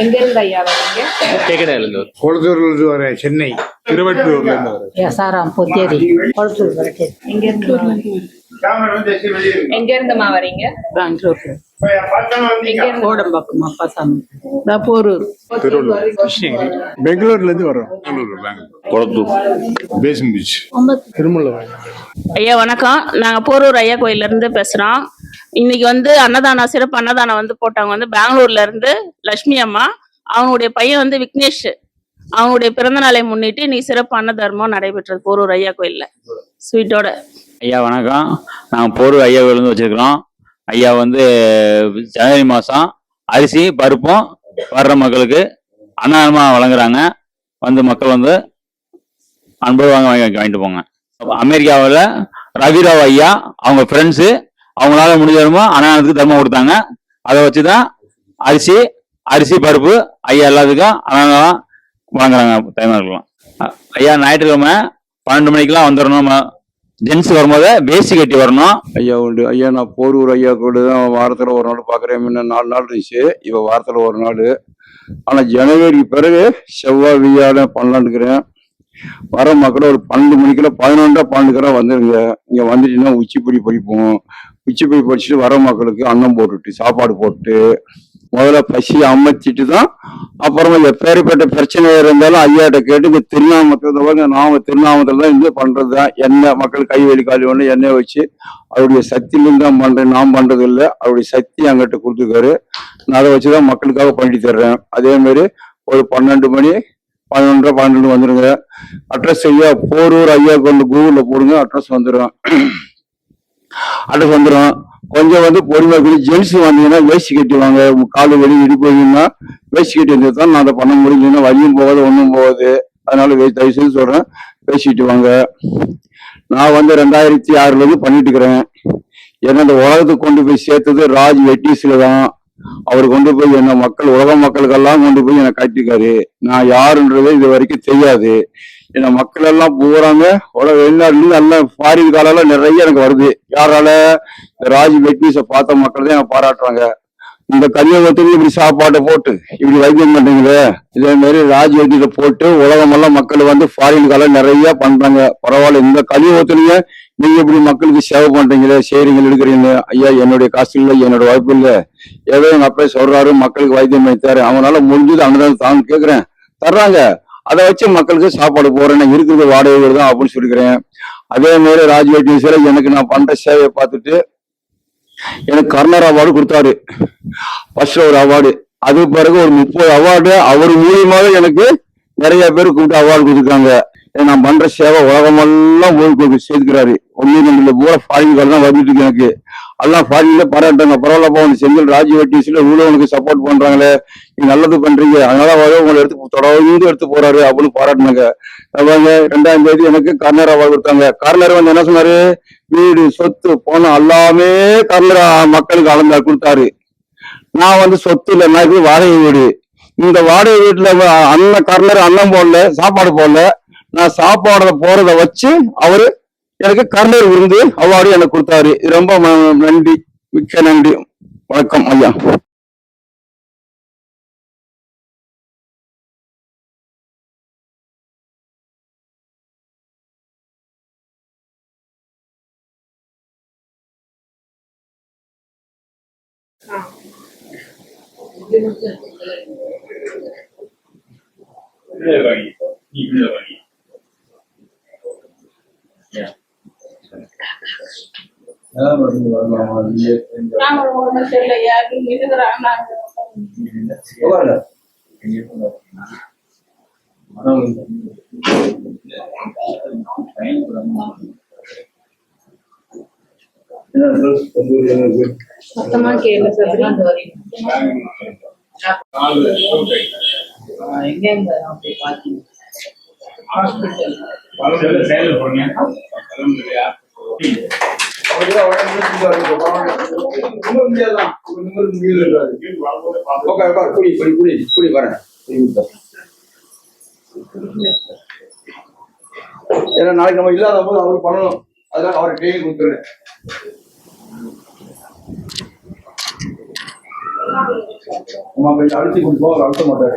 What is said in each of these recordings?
எங்க இருந்து ஐயா வரீங்க வரும் கொளத்தூர்லேருந்து வரேன் சென்னை. திருவட்டூர்ல இருந்து எஸ்ஆர்எம் பொத்தேரி கொளத்தூர் வரைக்கும் எங்க இருந்து எங்க இருந்துமா வரீங்க? பெங்களூர் எங்க இருந்து கோடம்பாக்கம் நான் போரூர். பெங்களூர்லேருந்து வரோம். குளத்தூர். Basin beach. திருமலை ஐயா வணக்கம். நாங்கள் போரூர் ஐயா கோயில்ல இருந்து பேசுகிறோம் இன்னைக்கு வந்து அன்னதானம் சிறப்பு அன்னதானம் வந்து போட்டவங்க வந்து பெங்களூர்ல இருந்து லட்சுமி அம்மா. அவனுடைய பையன் வந்து விக்னேஷ். அவனுடைய பிறந்த நாளை முன்னிட்டு நீ சிறப்பான தர்மம் நடைபெற்றது. போரூர் ஐயா கோயில்ல. ஸ்வீட்டோட. ஐயா வணக்கம். நாங்கள் போரூர் ஐயா கோயிலேருந்து வச்சிருக்கிறோம். ஐயா வந்து ஜனவரி மாதம் அரிசி பருப்பும் வர்ற மக்களுக்கு அன்னதானமாக வழங்குறாங்க. வந்து மக்கள் வந்து அன்போடு வாங்க வாங்கி வாங்கிட்டு போங்க. அமெரிக்காவில் ரவிராவ் ஐயா அவங்க ஃப்ரெண்ட்ஸு அவங்களால முடிஞ்ச தர்மம் அன்னதானத்துக்கு தர்மம் கொடுத்தாங்க. அதை வச்சு தான் அரிசி அரிசி பருப்பு ஐயா எல்லாத்துக்கும் அன்னதானம் வழங்குறாங்க டைமர்லாம் ஐயா ஞாயிற்றுக்கிழமை பன்னெண்டு மணிக்கெல்லாம் வந்துடணும் ஜென்ஸ் வரும்போது பேசி கட்டி வரணும். ஐயா உண்டு. ஐயா நான் போரூர் ஐயா கூட தான் வாரத்தில் ஒரு நாள் பார்க்குறேன் முன்ன நாலு நாள் இருந்துச்சு. இப்போ வாரத்தில் ஒரு நாள். ஆனால் ஜனவரி பிறகு செவ்வாய் வியாழ பண்ணலான்னுக்கிறேன். வர மக்கள் ஒரு பன்னெண்டு மணிக்கெல்லாம் பதினொன்றா பன்னெண்டுக்கெல்லாம் வந்துடுங்க இங்கே வந்துட்டீங்கன்னா உச்சிப்பொடி படிப்போம் உச்சிப்பொடி படிச்சுட்டு வர மக்களுக்கு அன்னம் போட்டுட்டு சாப்பாடு போட்டு முதல்ல பசி அமைச்சிட்டு தான் அப்புறமா எப்பேற்பட்ட பிரச்சனை இருந்தாலும் ஐயாட்ட கேட்டு இந்த திருநாமத்தை நாம திருநாமத்தில் தான் இருந்து பண்றது தான் என்ன மக்கள் கை வலி காலி ஒன்று எண்ணெய் வச்சு அவருடைய சக்தியிலிருந்து தான் பண்றேன் நான் பண்றது இல்லை அவருடைய சக்தி அங்கிட்ட கொடுத்துருக்காரு. நான் அதை வச்சு தான் மக்களுக்காக பண்ணி தர்றேன். அதே மாதிரி ஒரு பன்னெண்டு மணி பன்னெண்டரை பன்னெண்டு வந்துடுங்க அட்ரஸ் ஐயா போரூர் ஐயா கொண்டு கூகுளில் போடுங்க. அட்ரஸ் வந்துடும் அட்ரஸ் வந்துடும் கொஞ்சம் வந்து பொறுமையாக ஜென்ஸ் வந்தீங்கன்னா வேஸ்ட் கட்டுவாங்க காலு வெளி இடுப்பு வலின்னா வேஷ்டி கட்டி இருந்தது தான் நான் அதை பண்ண முடியும். வலியும் போகாது ஒன்றும் போகாது. அதனால வே- தயவு செய்து சொல்கிறேன் பேசிட்டு வாங்க. நான் வந்து ரெண்டாயிரத்தி ஆறுலேருந்து பண்ணிட்டு இருக்கிறேன். ஏன்னா இந்த உலகத்துக்கு கொண்டு போய் சேர்த்தது ராஜ் வெட்டிஸில் தான். அவர் கொண்டு போய் என்ன மக்கள் உலக மக்களுக்கெல்லாம் கொண்டு போய் என்னை காட்டிருக்காரு நான் யாருன்றது இது வரைக்கும் தெரியாது. ஏன்னா மக்கள் எல்லாம் போறாங்க. உலக வெளிநாட்டுல எல்லாம் ஃபாரின் காலெல்லாம் நிறைய எனக்கு வருது. யாரால இந்த ராஜ் வெட்னிஸை பார்த்த மக்கள் தான் எனக்கு பாராட்டுறாங்க. இந்த கலியுகத்துக்கு இப்படி சாப்பாட்டை போட்டு இப்படி வைத்தியம் மாட்டேங்குது இதே மாதிரி ராஜ் வெட்டியில போட்டு உலகமெல்லாம் மக்கள் வந்து ஃபாரின் காலம் நிறைய பண்றாங்க. பரவாயில்ல. இந்த கலியுகத்திலேயே நீங்க இப்படி மக்களுக்கு சேவை பண்றீங்களே? செய்றீங்க எடுக்கிறீங்க ஐயா என்னுடைய காசு இல்லை என்னோட வாய்ப்பு இல்லை. ஏதோ எங்க அப்பா சொல்றாரு மக்களுக்கு வைத்தியம் வைத்தாரு அவனால முடிஞ்சது அன்னதானம் தான் கேக்குறேன். தர்றாங்க. அதை வச்சு மக்களுக்கு சாப்பாடு போறேன் நான் இருக்கிறது வாடகை தான் அப்படின்னு சொல்லிக்கிறேன் அதே மாதிரி ராஜ்வேட் நியூஸ்ல எனக்கு நான் பண்ற சேவையை பார்த்துட்டு எனக்கு கர்னர் அவார்டு கொடுத்தாரு ஃபர்ஸ்ட் ஒரு அவார்டு அது பிறகு ஒரு முப்பது அவார்டு அவர் மூலியமாக எனக்கு நிறைய பேர் கூப்பிட்டு அவார்டு கொடுத்துருக்காங்க ஏன்னா நான் பண்ற சேவை உலகமெல்லாம் போய் சேர்த்துக்கிறாரு ஒன்னு ரெண்டு பூரா ஃபாரின் கார்டு தான் வந்துட்டு இருக்கு எனக்கு எல்லாம் ஃபாரின்ல பாராட்டுறாங்க பரவாயில்லப்பா உனக்கு செந்தில் ராஜ் வெட்டிஸ்ல இவ்வளவு உனக்கு சப்போர்ட் பண்றாங்களே. நீ நல்லது பண்றீங்க. அதனால உங்களை எடுத்து தொடர்ந்து எடுத்து போறாரு அப்படின்னு பாராட்டினாங்க. அவங்க ரெண்டாயிரம் தேதி எனக்கு கர்னர் அவார்டு கொடுத்தாங்க கர்னர் வந்து என்ன சொன்னாரு? வீடு சொத்து போன எல்லாமே கர்னர் மக்களுக்கு அளந்தா கொடுத்தாரு. நான் வந்து சொத்து இல்லை நான் இது வாடகை வீடு. இந்த வாடகை வீட்டுல அண்ணன் கர்னர் அண்ணன் போடல சாப்பாடு போடல. நான் சாப்பாடு போறத வச்சு அவரு எனக்கு கர்னர் விருந்து அவார்டு எனக்கு கொடுத்தாரு. ரொம்ப நன்றி. மிக்க நன்றி. வணக்கம் ஐயா. நாங்க ஒண்ணும் தெரியலையா நீங்க இருக்கிறாங்க மொத்தமா கேளு சபரி எங்க அப்படி பாத்தீங்க ஏன்னா நாளைக்கு நம்ம இல்லாத போது அவருக்கு பண்ணணும். அதனால அவருக்கு ட்ரெயின் கொடுத்துருங்க. அம்மா கொஞ்சம் அழுத்தி கொண்டு போக அழுத்த மாட்டாரு.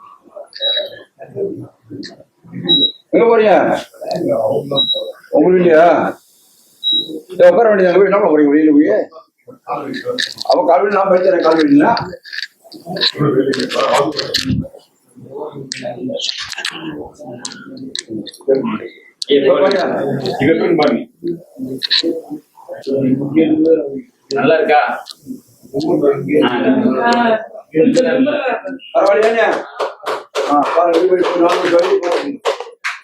எங்க போறீங்க? உங்க வீட்லயா உட்கார வேண்டியது போய் என்ன போறீங்க? வெளியில போய்? அவ கால்வெளி நான் படிச்சேன் கால்வெளிங்களா நல்லா இருக்கா? பரவாயில்லையா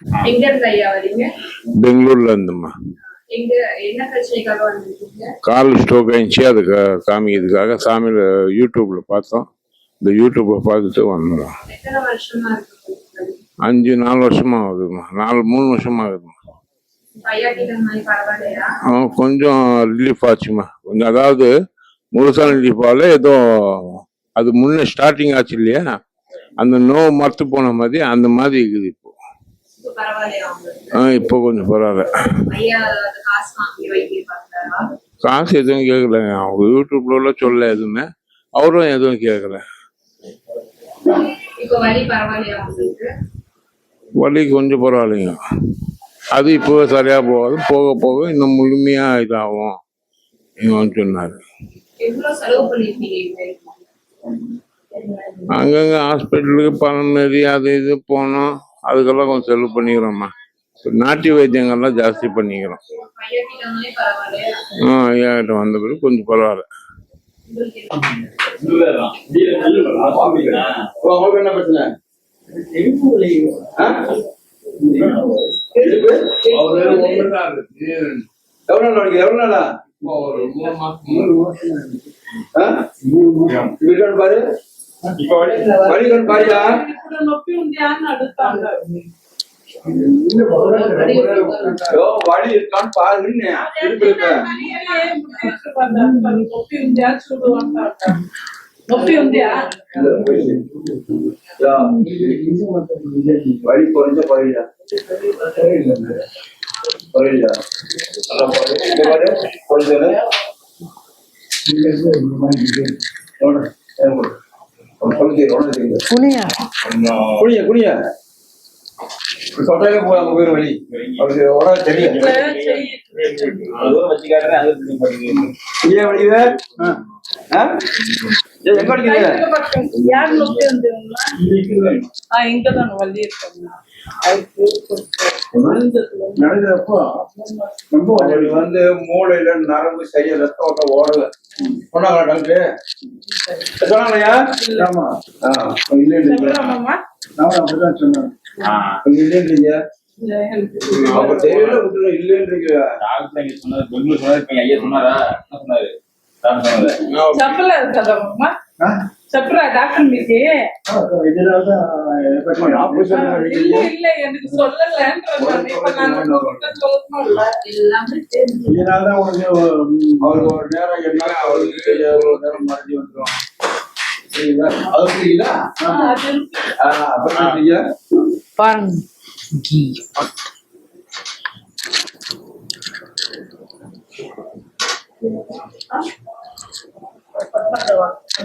எங்க இருந்து ஐயா வரீங்க? பெங்களூர்ல இருந்தம்மா. எங்க என்ன பிரச்சனைக்காக வந்திருக்கீங்க? கால் ஸ்ட்ரோக் ஆயிடுச்சு. அது கா- காமிக்கிறதுக்காக சாமியில யூடியூப்ல பார்த்தோம். இந்த யூடியூப்ல பார்த்துட்டு வந்தோம். எத்தனை வருஷமா இருக்கு அஞ்சு நாலு வருஷமா ஆகுதும்மா. நாலு மூணு வருஷமா ஆகுதும்மா. ஐயா கிட்ட இந்த மாதிரி பரவாயில்லையா? ஆ, கொஞ்சம் ரிலீஃப் ஆச்சுமா கொஞ்சம் அதாவது முழுசா ரிலீஃப் ஆகல. ஏதோ அது முன்ன ஸ்டார்டிங் ஆச்சு இல்லையா? அந்த நோவு மறுத்து போன மாதிரி அந்த மாதிரி இருக்குது இப்போ. ஆ இப்போ கொஞ்சம் பரவாயில்ல. காசு எதுவும் கேட்கல அவங்க யூடியூப்ல சொல்ல எதுவுமே. அவரும் எதுவும் கேட்கல வலி கொஞ்சம் பரவாயில்லைங்க. அது இப்போ சரியா போகாது. போக போக இன்னும் முழுமையா இதாகும். இவன் சொன்னாரு. அங்கங்க ஹாஸ்பிட்டலுக்கு பணம் மாரி அது இது போனோம். அதுக்கெல்லாம் கொஞ்சம் செலவு பண்ணிக்கிறோம்மா. நாட்டு வைத்தியங்கள்லாம் ஜாஸ்தி பண்ணிக்கிறோம். ஆ ஐயாகிட்ட வந்த பிறகு கொஞ்சம் பரவாயில்ல. நாள் பாரு. வலிக்கணும் பாரியா யோ, வலி இருக்கான்னு பாருன்னு இடுப்பு இருக்க இல்ல, போயிடுச்சு. யா, வலி குறைஞ்ச குறையில. குறையில. நல்லா பாரு. ஒரு. புனியா குனிய குனிய தொட்டாலே போய் போயிரும் வலி. அவருக்கு உடனே தெரியும் ஏன் வலிக்குது இங்கதான் வள்ளி இருக்கோம்னா நடந்தப்போ வந்து மூளையில நரம்பு செய்ய ரத்த ஓட்டம் ஓடல. சொன்னாங்களா டாக்டர்? சொன்னாங்களையா? ஆமா. அப்படிதான் சொன்னேன். இல்ல இல்லைங்க அவங்க தேவையில விட்டுல இல்லன்றீங்க டாக்டர் சொன்னது ஐயா சொன்னாரா? என்ன சொன்னாரு? இல்ல இல்ல எனக்கு சொல்லலன்றாங்க இப்ப நான் உங்ககிட்ட சொல்லணும்ல எல்லாமே தெரிஞ்சு இதனாலதான் உனக்கு அவருக்கு ஒரு நேரம் என்ன அவருக்கு ஒரு நேரம் என்ன பாருங்க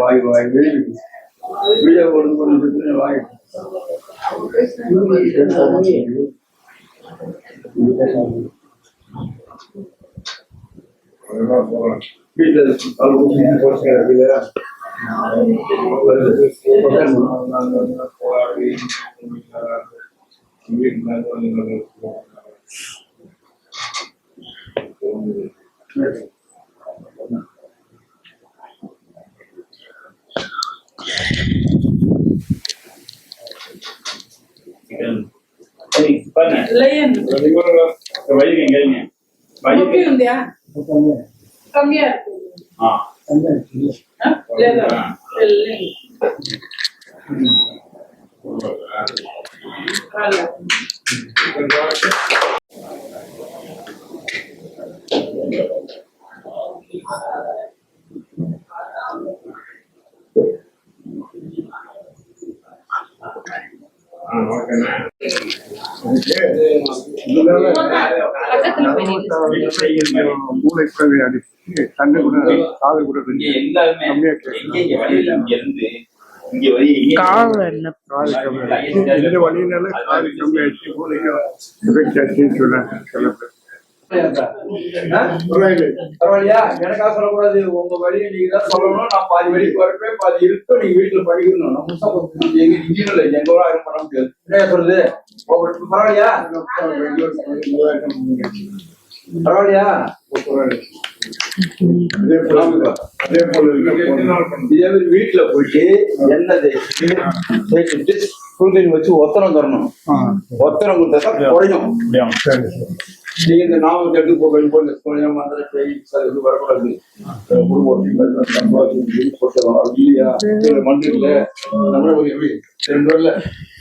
வாய் வாய் வீடியோ கொண்டு கொண்டு வாய் வீட்டில் Leyendo. Lo digo que vaya Ah. Cambiar. ¿Ah? கூட எல்லாருமே கம்மியா கேட்கும் இங்க இருந்து இங்க வழி கால் என்ன? காது கம்மியா இந்த வழியினால காது கம்மியாச்சு மூளைக்கு எஃபெக்ட் ஆச்சுன்னு சொன்னாங்க சில பேர் பரவாயில்லையா? எனக்கா சொல்லக்கூடாது. உங்க வழியை நீங்க தான் சொல்லணும். நான் பாதி வழிக்கு வரப்பே பாதி இருக்கும் நீங்க வீட்டுல படிக்கணும். நம்ம எங்க எங்க ஆயிரம் பண்ண முடியாது என்ன சொல்றது? உங்களுக்கு பரவாயில்லையா? பரவாயில்லையா? இதே மாதிரி வீட்டுல போயிட்டு எண்ணெய் தேய்ச்சி தேய்ச்சிட்டு வச்சு ஒத்தனம் தரணும் ஒத்தனம் கொடுத்தா குறையும் நீங்க இந்த நாவல் எடுத்து போக போய் பேய் இது வரக்கூடாது குடும்பம் இல்லையா மண் இல்ல நம்மள ரெண்டு வரல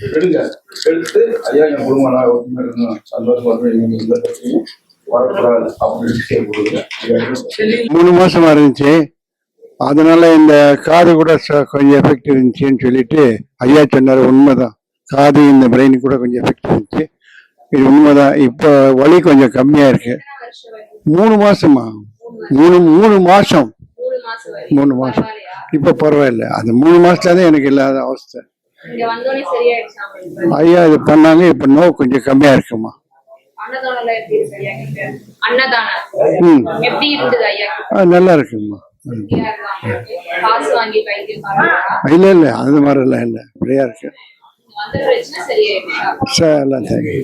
எடுங்க எடுத்து ஐயா என் குடும்பம் நான் சந்தோஷமா மூணு மாசமா இருந்துச்சு. அதனால இந்த காது கூட ச- கொஞ்சம் எஃபெக்ட் இருந்துச்சுன்னு சொல்லிட்டு ஐயா சொன்னார் உண்மைதான். காது இந்த பிரெயின் கூட கொஞ்சம் எஃபெக்ட் இருந்துச்சு. இது உண்மைதான். இப்போ வலி கொஞ்சம் கம்மியா இருக்கு? மூணு மாசமா? மூணு மூணு மாசம். மூணு மாசம்? இப்போ பரவாயில்ல. அந்த மூணு மாசத்துல தான் எனக்கு இல்லாத அவஸ்தை? ஐயா இது பண்ணாங்க இப்போ நோவு கொஞ்சம் கம்மியா இருக்குமா? அன்னதானம்லாம் எப்படி இருக்கு ஐயா? அன்னதானம். எப்படி இருந்தது நல்லா இருக்குமா இல்ல இல்ல அது மாதிரிலாம் இல்லை. ஃப்ரீயா இருக்கு. சார் எல்லாம் தேங்க்யூ